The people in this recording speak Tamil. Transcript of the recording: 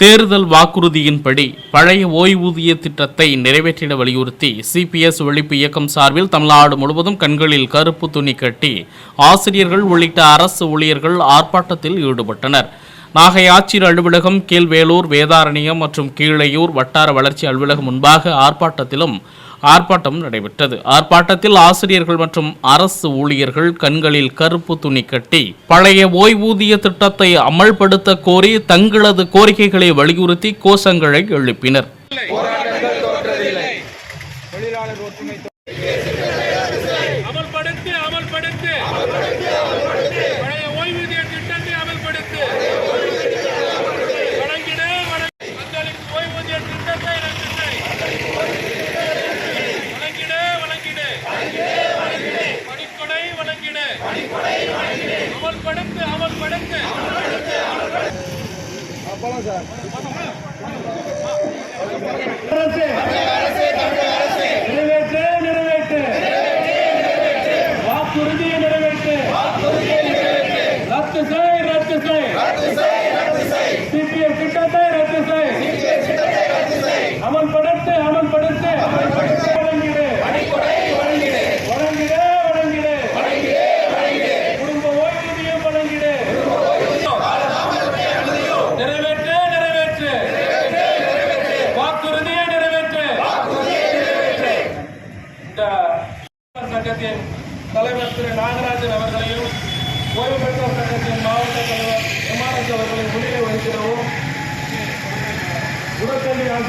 தேர்தல் வாக்குறுதியின்படி பழைய ஓய்வூதிய திட்டத்தை நிறைவேற்றிட வலியுறுத்தி சிபிஎஸ் ஒழிப்பு இயக்கம் சார்பில் தமிழ்நாடு முழுவதும் கண்களில் கருப்பு துணி கட்டி ஆசிரியர்கள் உள்ளிட்ட அரசு ஊழியர்கள் ஆர்ப்பாட்டத்தில் ஈடுபட்டனர். நாகை ஆட்சியர் அலுவலகம் கீழ்வேலூர் வேதாரண்யம் மற்றும் கீழையூர் வட்டார வளர்ச்சி அலுவலகம் முன்பாக ஆர்ப்பாட்டத்திலும் ஆர்ப்பாட்டம் நடைபெற்றது. ஆர்ப்பாட்டத்தில் ஆசிரியர்கள் மற்றும் அரசு ஊழியர்கள் கண்களில் கருப்பு துணி கட்டி பழைய ஓய்வூதிய திட்டத்தை அமல்படுத்த கோரி தங்களது கோரிக்கைகளை வலியுறுத்தி கோஷங்களை எழுப்பினர் அமல்படுத்து அமல்படுத்து பழைய ஓய்வூதிய திட்டத்தை அமல்படுத்து வழங்கிடு வழங்கு. மக்களுக்கு ஓய்வூதிய திட்டத்தை ரத்து செய். வழங்கிடு வழங்கிடு பணிக்கொடை வழங்கிடு அமல்படுத்து அமல்படுத்து நிறைவேற்று நிறைவேற்று. வாக்குறுதியை நிறைவேற்று. ரத்து செய் ரத்து செய். சிபிஎம் திட்டத்தை ரத்து செய். அமல்படுத்து அமல்படுத்து வழங்கிடு வழங்கிடு வழங்கிடு குடும்ப ஓய்வூதியம் வழங்கிடு நிறைவேற்று நிறைவேற்று வாக்குறுதியை நிறைவேற்று இந்த சங்கத்தின் தலைவர் திரு நாகராஜன் அவர்களையும் ஓய்வு பெற்றோர் சங்கத்தின் மாவட்ட தலைவர் எம்ஆர்எஸ் அவர்களை முன்னிலை வகிக்கிறோம்.